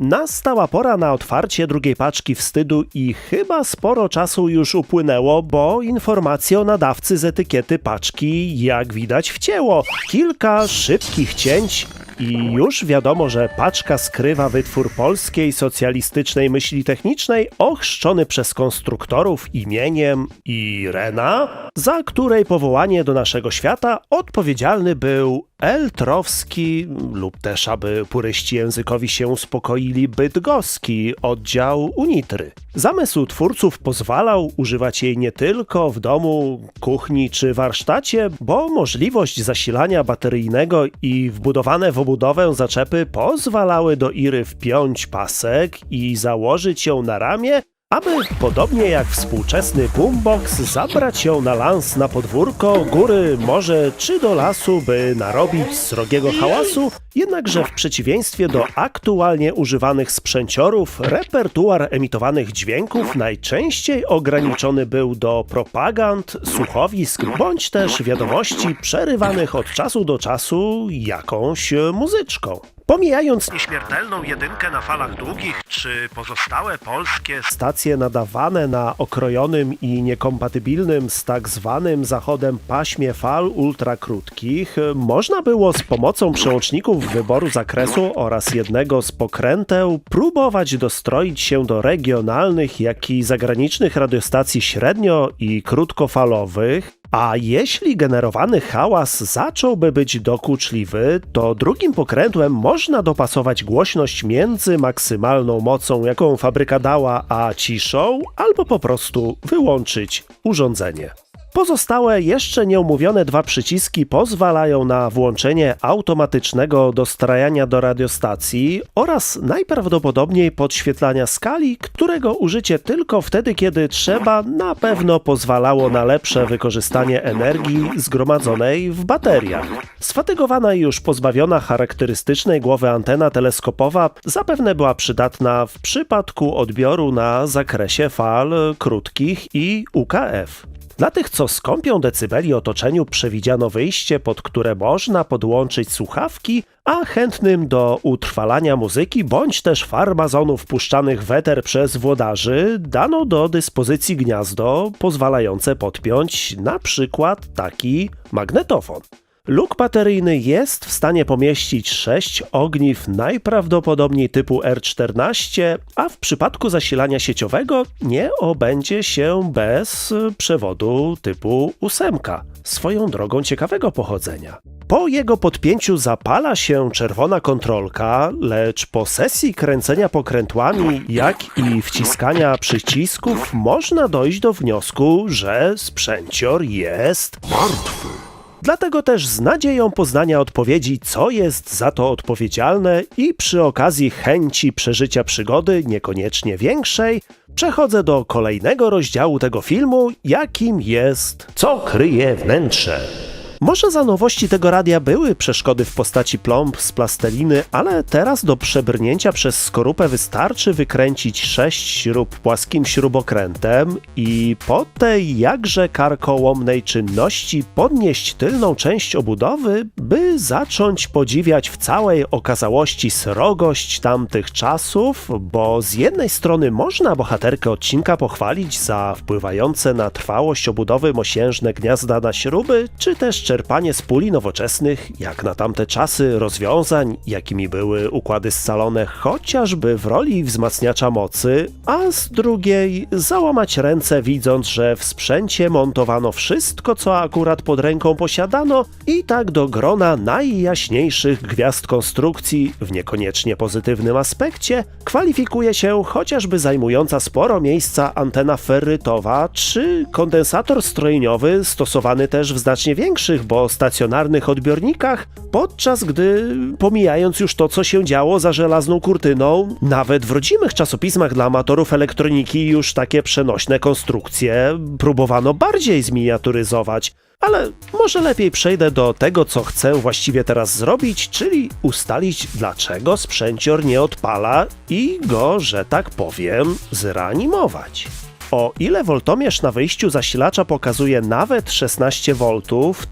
nastała pora na otwarcie drugiej paczki wstydu i chyba sporo czasu już upłynęło, bo informacje o nadawcy z etykiety paczki jak widać wcięło. Kilka szybkich cięć i już wiadomo, że paczka skrywa wytwór polskiej socjalistycznej myśli technicznej ochrzczony przez konstruktorów imieniem Irena, za której powołanie do naszego świata odpowiedzialny był Eltrowski lub też, aby puryści językowi się uspokoili, bydgoski oddział Unitry. Zamysł twórców pozwalał używać jej nie tylko w domu, kuchni czy warsztacie, bo możliwość zasilania bateryjnego i wbudowane w obudowę zaczepy pozwalały do Iry wpiąć pasek i założyć ją na ramię, aby podobnie jak współczesny boombox zabrać ją na lans na podwórko, góry, morze czy do lasu, by narobić srogiego hałasu, jednakże w przeciwieństwie do aktualnie używanych sprzęciorów, repertuar emitowanych dźwięków najczęściej ograniczony był do propagand, słuchowisk bądź też wiadomości przerywanych od czasu do czasu jakąś muzyczką. Pomijając nieśmiertelną jedynkę na falach długich, czy pozostałe polskie stacje nadawane na okrojonym i niekompatybilnym z tak zwanym zachodem paśmie fal ultrakrótkich, można było z pomocą przełączników wyboru zakresu oraz jednego z pokręteł próbować dostroić się do regionalnych, jak i zagranicznych radiostacji średnio i krótkofalowych, a jeśli generowany hałas zacząłby być dokuczliwy, to drugim pokrętłem można dopasować głośność między maksymalną mocą, jaką fabryka dała, a ciszą, albo po prostu wyłączyć urządzenie. Pozostałe jeszcze nieomówione dwa przyciski pozwalają na włączenie automatycznego dostrajania do radiostacji oraz najprawdopodobniej podświetlania skali, którego użycie tylko wtedy, kiedy trzeba, na pewno pozwalało na lepsze wykorzystanie energii zgromadzonej w bateriach. Sfatygowana i już pozbawiona charakterystycznej głowy antena teleskopowa zapewne była przydatna w przypadku odbioru na zakresie fal krótkich i UKF. Dla tych, co skąpią decybeli otoczeniu, przewidziano wyjście, pod które można podłączyć słuchawki, a chętnym do utrwalania muzyki bądź też farmazonów puszczanych w eter przez włodarzy dano do dyspozycji gniazdo pozwalające podpiąć na przykład taki magnetofon. Luk bateryjny jest w stanie pomieścić 6 ogniw najprawdopodobniej typu R14, a w przypadku zasilania sieciowego nie obędzie się bez przewodu typu 8, swoją drogą ciekawego pochodzenia. Po jego podpięciu zapala się czerwona kontrolka, lecz po sesji kręcenia pokrętłami, jak i wciskania przycisków, można dojść do wniosku, że sprzęcior jest Martwy. Dlatego też z nadzieją poznania odpowiedzi, co jest za to odpowiedzialne i przy okazji chęci przeżycia przygody, niekoniecznie większej, przechodzę do kolejnego rozdziału tego filmu, jakim jest Co kryje wnętrze. Może za nowości tego radia były przeszkody w postaci plomb z plasteliny, ale teraz do przebrnięcia przez skorupę wystarczy wykręcić sześć śrub płaskim śrubokrętem i po tej jakże karkołomnej czynności podnieść tylną część obudowy, by zacząć podziwiać w całej okazałości srogość tamtych czasów, bo z jednej strony można bohaterkę odcinka pochwalić za wpływające na trwałość obudowy mosiężne gniazda na śruby, czy też czerpanie z puli nowoczesnych, jak na tamte czasy, rozwiązań, jakimi były układy scalone chociażby w roli wzmacniacza mocy, a z drugiej załamać ręce widząc, że w sprzęcie montowano wszystko, co akurat pod ręką posiadano i tak do grona najjaśniejszych gwiazd konstrukcji w niekoniecznie pozytywnym aspekcie kwalifikuje się chociażby zajmująca sporo miejsca antena ferrytowa czy kondensator strojniowy stosowany też w znacznie większych, bo stacjonarnych odbiornikach, podczas gdy, pomijając już to, co się działo za żelazną kurtyną, nawet w rodzimych czasopismach dla amatorów elektroniki już takie przenośne konstrukcje próbowano bardziej zminiaturyzować. Ale może lepiej przejdę do tego, co chcę właściwie teraz zrobić, czyli ustalić, dlaczego sprzęcior nie odpala i go, że tak powiem, zreanimować. O ile woltomierz na wyjściu zasilacza pokazuje nawet 16 V,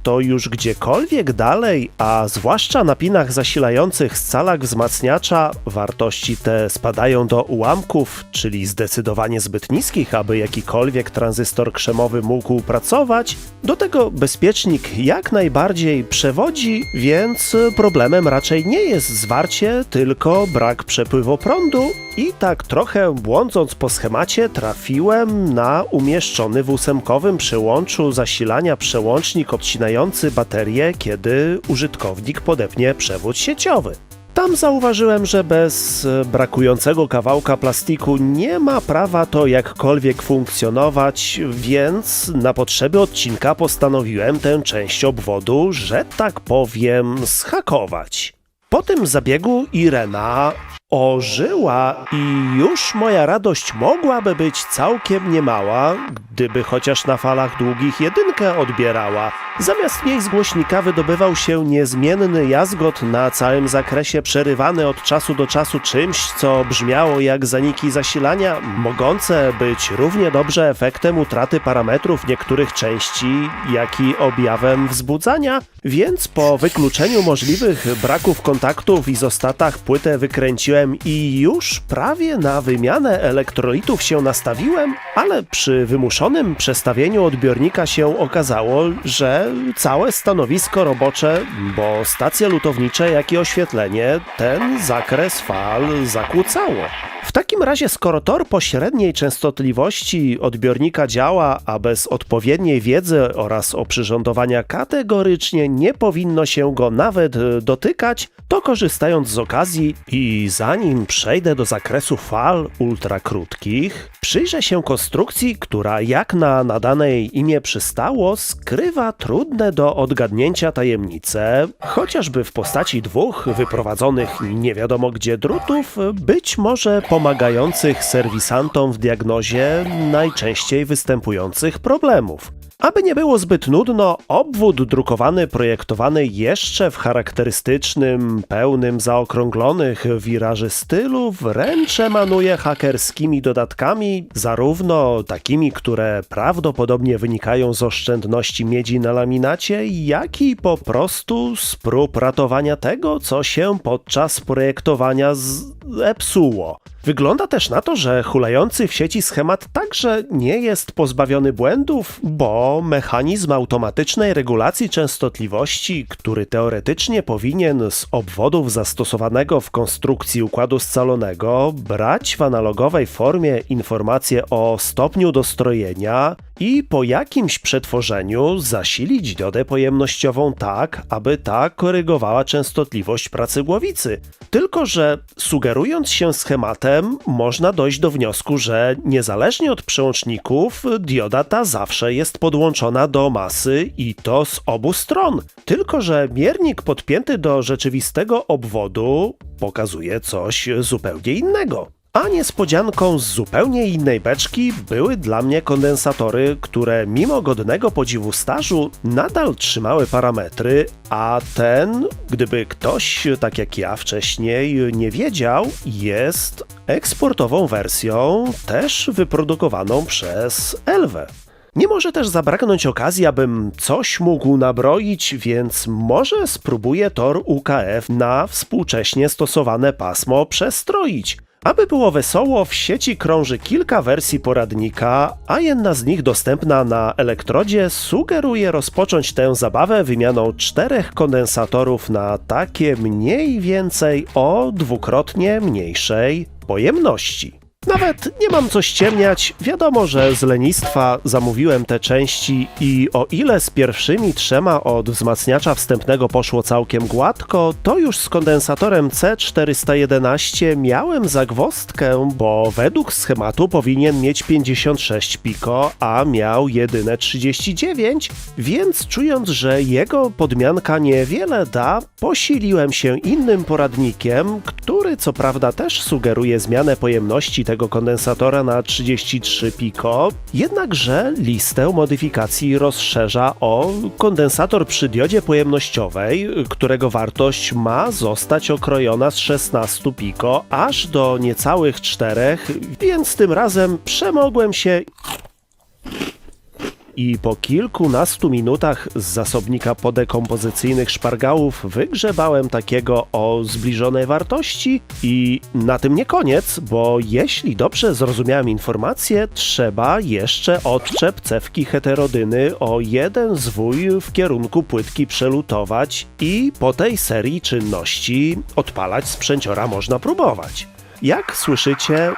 to już gdziekolwiek dalej, a zwłaszcza na pinach zasilających scalak wzmacniacza, wartości te spadają do ułamków, czyli zdecydowanie zbyt niskich, aby jakikolwiek tranzystor krzemowy mógł pracować. Do tego bezpiecznik jak najbardziej przewodzi, więc problemem raczej nie jest zwarcie, tylko brak przepływu prądu i tak trochę błądząc po schemacie trafiłem na umieszczony w ósemkowym przełączu zasilania przełącznik odcinający baterię, kiedy użytkownik podepnie przewód sieciowy. Tam zauważyłem, że bez e, brakującego kawałka plastiku nie ma prawa to jakkolwiek funkcjonować, więc na potrzeby odcinka postanowiłem tę część obwodu, że tak powiem, schakować. Po tym zabiegu Irena ożyła i już moja radość mogłaby być całkiem niemała, gdyby chociaż na falach długich jedynkę odbierała. Zamiast niej z głośnika wydobywał się niezmienny jazgot na całym zakresie, przerywany od czasu do czasu czymś, co brzmiało jak zaniki zasilania, mogące być równie dobrze efektem utraty parametrów niektórych części, jak i objawem wzbudzania, więc po wykluczeniu możliwych braków kontaktu w izostatach płytę wykręciłem i już prawie na wymianę elektrolitów się nastawiłem, ale przy wymuszonym przestawieniu odbiornika się okazało, że całe stanowisko robocze, bo stacje lutownicze, jak i oświetlenie, ten zakres fal zakłócało. W takim razie, skoro tor pośredniej częstotliwości odbiornika działa, a bez odpowiedniej wiedzy oraz oprzyrządowania kategorycznie nie powinno się go nawet e, dotykać, to korzystając z okazji i zanim przejdę do zakresu fal ultrakrótkich, przyjrzę się konstrukcji, która jak na nadanej imię przystało, skrywa trudne do odgadnięcia tajemnice, chociażby w postaci dwóch wyprowadzonych nie wiadomo gdzie drutów, być może pomagających serwisantom w diagnozie najczęściej występujących problemów. Aby nie było zbyt nudno, obwód drukowany projektowany jeszcze w charakterystycznym, pełnym zaokrąglonych wiraży stylu wręcz emanuje hakerskimi dodatkami, zarówno takimi, które prawdopodobnie wynikają z oszczędności miedzi na laminacie, jak i po prostu z prób ratowania tego, co się podczas projektowania zepsuło. Wygląda też na to, że hulający w sieci schemat także nie jest pozbawiony błędów, bo mechanizm automatycznej regulacji częstotliwości, który teoretycznie powinien z obwodów zastosowanego w konstrukcji układu scalonego brać w analogowej formie informacje o stopniu dostrojenia i po jakimś przetworzeniu zasilić diodę pojemnościową tak, aby ta korygowała częstotliwość pracy głowicy. Tylko, że sugerując się schematem, można dojść do wniosku, że niezależnie od przełączników, dioda ta zawsze jest podłączona do masy i to z obu stron. Tylko, że miernik podpięty do rzeczywistego obwodu pokazuje coś zupełnie innego. A niespodzianką z zupełnie innej beczki były dla mnie kondensatory, które mimo godnego podziwu stażu nadal trzymały parametry, a ten, gdyby ktoś tak jak ja wcześniej nie wiedział, jest eksportową wersją też wyprodukowaną przez Elwę. Nie może też zabraknąć okazji, abym coś mógł nabroić, więc może spróbuję tor UKF na współcześnie stosowane pasmo przestroić. Aby było wesoło, w sieci krąży kilka wersji poradnika, a jedna z nich dostępna na elektrodzie sugeruje rozpocząć tę zabawę wymianą czterech kondensatorów na takie mniej więcej o dwukrotnie mniejszej pojemności. Nawet nie mam co ściemniać, wiadomo, że z lenistwa zamówiłem te części i o ile z pierwszymi trzema od wzmacniacza wstępnego poszło całkiem gładko, to już z kondensatorem C411 miałem zagwostkę, bo według schematu powinien mieć 56 piko, a miał jedyne 39, więc czując, że jego podmianka niewiele da, posiliłem się innym poradnikiem, który co prawda też sugeruje zmianę pojemności tego kondensatora na 33 piko, jednakże listę modyfikacji rozszerza o kondensator przy diodzie pojemnościowej, którego wartość ma zostać okrojona z 16 piko aż do niecałych 4, więc tym razem przemogłem się i po kilkunastu minutach z zasobnika podekompozycyjnych szpargałów wygrzebałem takiego o zbliżonej wartości i na tym nie koniec, bo jeśli dobrze zrozumiałem informację, trzeba jeszcze odczep cewki heterodyny o jeden zwój w kierunku płytki przelutować i po tej serii czynności odpalać sprzęciora można próbować. Jak słyszycie,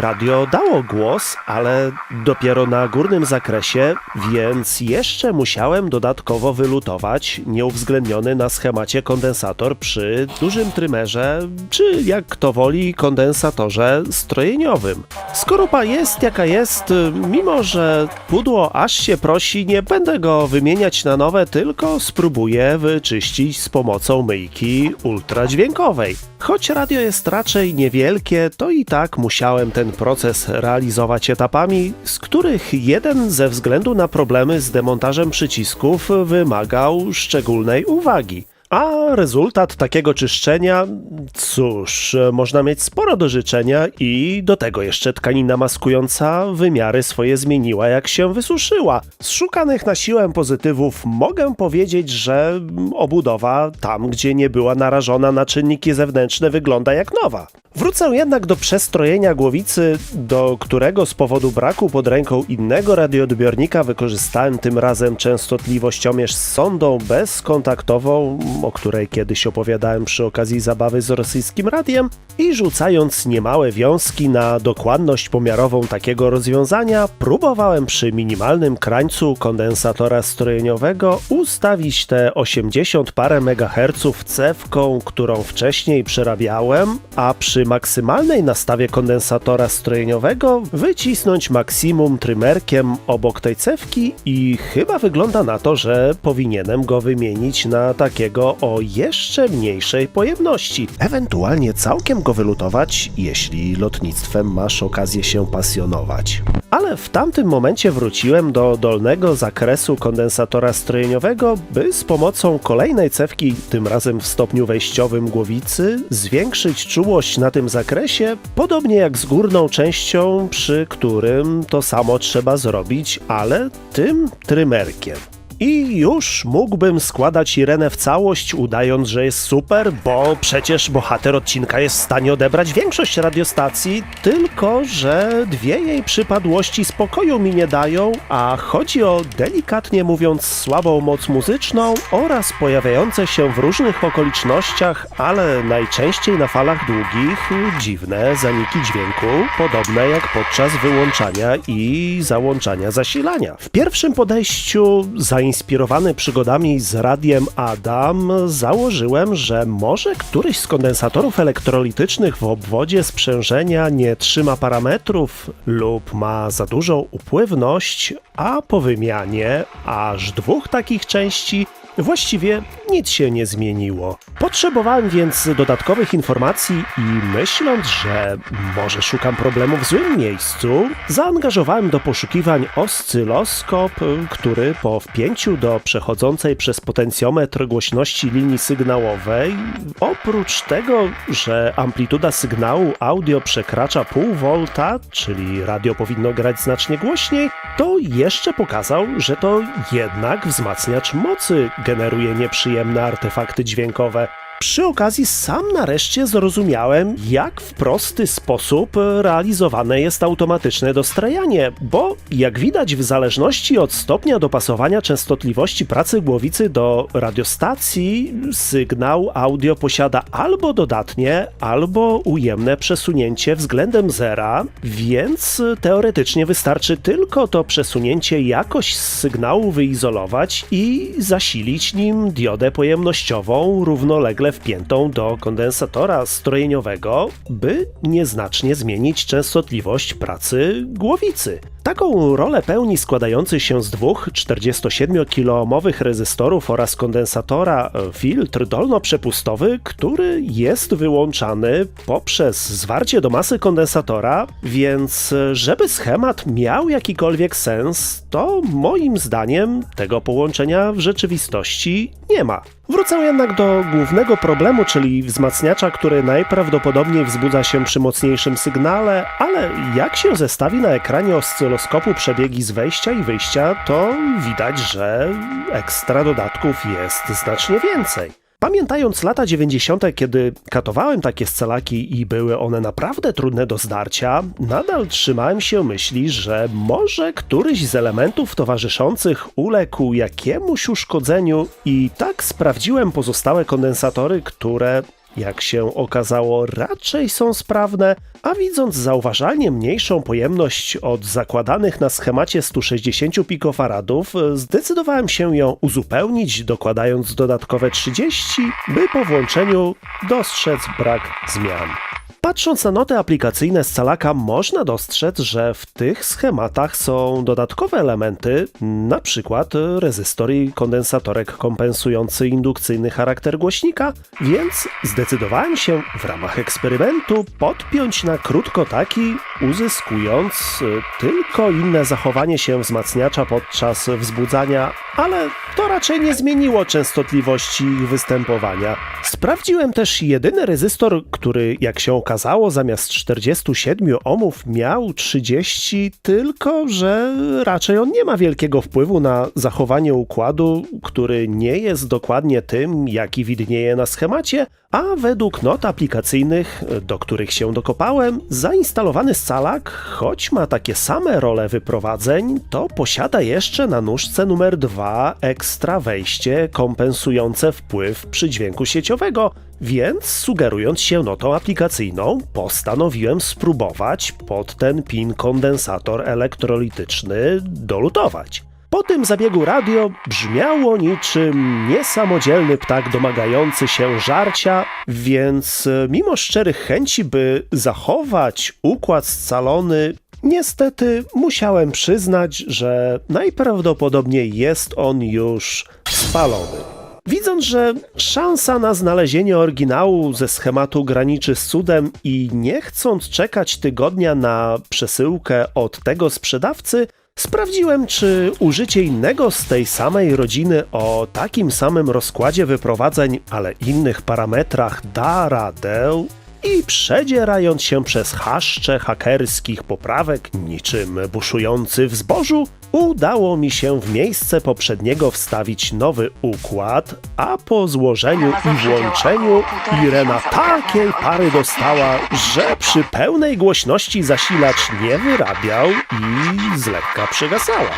Radio dało głos, ale dopiero na górnym zakresie, więc jeszcze musiałem dodatkowo wylutować nieuwzględniony na schemacie kondensator przy dużym trymerze, czy jak kto woli, kondensatorze strojeniowym. Skorupa jest jaka jest, mimo że pudło aż się prosi, nie będę go wymieniać na nowe, tylko spróbuję wyczyścić z pomocą myjki ultradźwiękowej. Choć radio jest raczej niewielkie, to i tak musiałem ten proces realizować etapami, z których jeden ze względu na problemy z demontażem przycisków wymagał szczególnej uwagi. A rezultat takiego czyszczenia, cóż, można mieć sporo do życzenia i do tego jeszcze tkanina maskująca wymiary swoje zmieniła jak się wysuszyła. Z szukanych na siłę pozytywów mogę powiedzieć, że obudowa tam, gdzie nie była narażona na czynniki zewnętrzne wygląda jak nowa. Wrócę jednak do przestrojenia głowicy, do którego z powodu braku pod ręką innego radioodbiornika wykorzystałem tym razem częstotliwościomierz z sondą bezkontaktową, o której kiedyś opowiadałem przy okazji zabawy z rosyjskim radiem i rzucając niemałe wiązki na dokładność pomiarową takiego rozwiązania, próbowałem przy minimalnym krańcu kondensatora strojeniowego ustawić te 80 parę megaherców cewką, którą wcześniej przerabiałem, a przy maksymalnej nastawie kondensatora strojeniowego wycisnąć maksimum trymerkiem obok tej cewki i chyba wygląda na to, że powinienem go wymienić na takiego o jeszcze mniejszej pojemności. Ewentualnie całkiem go wylutować, jeśli lotnictwem masz okazję się pasjonować. Ale w tamtym momencie wróciłem do dolnego zakresu kondensatora strojeniowego, by z pomocą kolejnej cewki, tym razem w stopniu wejściowym głowicy, zwiększyć czułość na tym zakresie, podobnie jak z górną częścią, przy którym to samo trzeba zrobić, ale tym trymerkiem. I już mógłbym składać Irenę w całość, udając, że jest super, bo przecież bohater odcinka jest w stanie odebrać większość radiostacji, tylko że dwie jej przypadłości spokoju mi nie dają, a chodzi o delikatnie mówiąc słabą moc muzyczną oraz pojawiające się w różnych okolicznościach, ale najczęściej na falach długich, dziwne zaniki dźwięku, podobne jak podczas wyłączania i załączania zasilania. W pierwszym podejściu zainteresowałem Zainspirowany przygodami z radiem Adam, założyłem, że może któryś z kondensatorów elektrolitycznych w obwodzie sprzężenia nie trzyma parametrów lub ma za dużą upływność, a po wymianie aż dwóch takich części Właściwie nic się nie zmieniło. Potrzebowałem więc dodatkowych informacji i myśląc, że może szukam problemu w złym miejscu, zaangażowałem do poszukiwań oscyloskop, który po wpięciu do przechodzącej przez potencjometr głośności linii sygnałowej, oprócz tego, że amplituda sygnału audio przekracza pół volta, czyli radio powinno grać znacznie głośniej, to jeszcze pokazał, że to jednak wzmacniacz mocy generuje nieprzyjemne artefakty dźwiękowe. Przy okazji sam nareszcie zrozumiałem, jak w prosty sposób realizowane jest automatyczne dostrajanie, bo jak widać w zależności od stopnia dopasowania częstotliwości pracy głowicy do radiostacji, sygnał audio posiada albo dodatnie, albo ujemne przesunięcie względem zera, więc teoretycznie wystarczy tylko to przesunięcie jakoś z sygnału wyizolować i zasilić nim diodę pojemnościową równolegle wpiętą do kondensatora strojeniowego, by nieznacznie zmienić częstotliwość pracy głowicy. Taką rolę pełni składający się z dwóch 47-kiloomowych rezystorów oraz kondensatora filtr dolnoprzepustowy, który jest wyłączany poprzez zwarcie do masy kondensatora, więc żeby schemat miał jakikolwiek sens, to moim zdaniem tego połączenia w rzeczywistości nie ma. Wrócę jednak do głównego problemu, czyli wzmacniacza, który najprawdopodobniej wzbudza się przy mocniejszym sygnale, ale jak się zestawi na ekranie oscyloskopu przebiegi z wejścia i wyjścia, to widać, że ekstra dodatków jest znacznie więcej. Pamiętając lata 90., kiedy katowałem takie scalaki i były one naprawdę trudne do zdarcia, nadal trzymałem się myśli, że może któryś z elementów towarzyszących uległ jakiemuś uszkodzeniu i tak sprawdziłem pozostałe kondensatory, które jak się okazało, raczej są sprawne, a widząc zauważalnie mniejszą pojemność od zakładanych na schemacie 160 pikofaradów, zdecydowałem się ją uzupełnić, dokładając dodatkowe 30, by po włączeniu dostrzec brak zmian. Patrząc na noty aplikacyjne Scalaka, można dostrzec, że w tych schematach są dodatkowe elementy, na przykład rezystor i kondensatorek kompensujący indukcyjny charakter głośnika, więc zdecydowałem się w ramach eksperymentu podpiąć na krótko taki, uzyskując y, tylko inne zachowanie się wzmacniacza podczas wzbudzania, ale to raczej nie zmieniło częstotliwości ich występowania. Sprawdziłem też jedyny rezystor, który jak się okazało zamiast 47 ohmów miał 30, tylko że raczej on nie ma wielkiego wpływu na zachowanie układu, który nie jest dokładnie tym, jaki widnieje na schemacie, a według not aplikacyjnych, do których się dokopałem, zainstalowany scalak, choć ma takie same role wyprowadzeń, to posiada jeszcze na nóżce numer 2 ekstra wejście kompensujące wpływ przydźwięku sieciowego, więc sugerując się notą aplikacyjną, postanowiłem spróbować pod ten pin kondensator elektrolityczny dolutować. Po tym zabiegu radio brzmiało niczym niesamodzielny ptak domagający się żarcia, więc e, mimo szczerych chęci, by zachować układ scalony, niestety musiałem przyznać, że najprawdopodobniej jest on już spalony. Widząc, że szansa na znalezienie oryginału ze schematu graniczy z cudem i nie chcąc czekać tygodnia na przesyłkę od tego sprzedawcy, sprawdziłem, czy użycie innego z tej samej rodziny o takim samym rozkładzie wyprowadzeń, ale innych parametrach da radę i przedzierając się przez chaszcze hakerskich poprawek, niczym buszujący w zbożu, udało mi się w miejsce poprzedniego wstawić nowy układ, a po złożeniu i włączeniu Irena takiej pary dostała, że przy pełnej głośności zasilacz nie wyrabiał i z lekka przygasała.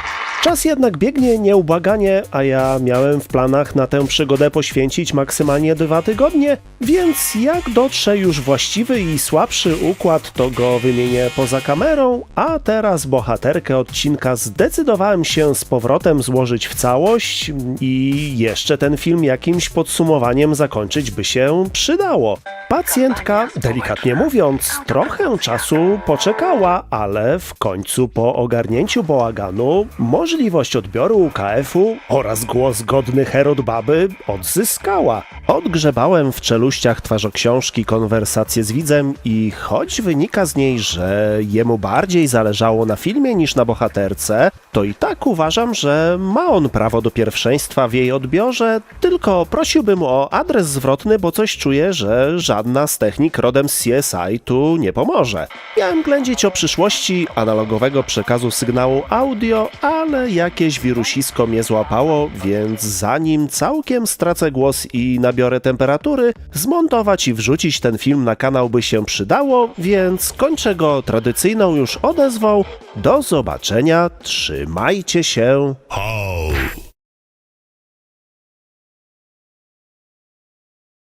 Czas jednak biegnie nieubłaganie, a ja miałem w planach na tę przygodę poświęcić maksymalnie dwa tygodnie, więc jak dotrze już właściwy i słabszy układ, to go wymienię poza kamerą, a teraz bohaterkę odcinka zdecydowałem się z powrotem złożyć w całość i jeszcze ten film jakimś podsumowaniem zakończyć by się przydało. Pacjentka, delikatnie mówiąc, trochę czasu poczekała, ale w końcu po ogarnięciu bałaganu możliwość odbioru UKF-u oraz głos godny Herod Baby odzyskała. Odgrzebałem w czeluściach twarzoksiążki konwersację z widzem i choć wynika z niej, że jemu bardziej zależało na filmie niż na bohaterce, to i tak uważam, że ma on prawo do pierwszeństwa w jej odbiorze, tylko prosiłbym o adres zwrotny, bo coś czuję, że żadna z technik rodem z CSI tu nie pomoże. Miałem ględzić o przyszłości analogowego przekazu sygnału audio, jakieś wirusisko mnie złapało, więc zanim całkiem stracę głos i nabiorę temperatury, zmontować i wrzucić ten film na kanał by się przydało, więc kończę go tradycyjną już odezwą. Do zobaczenia, trzymajcie się.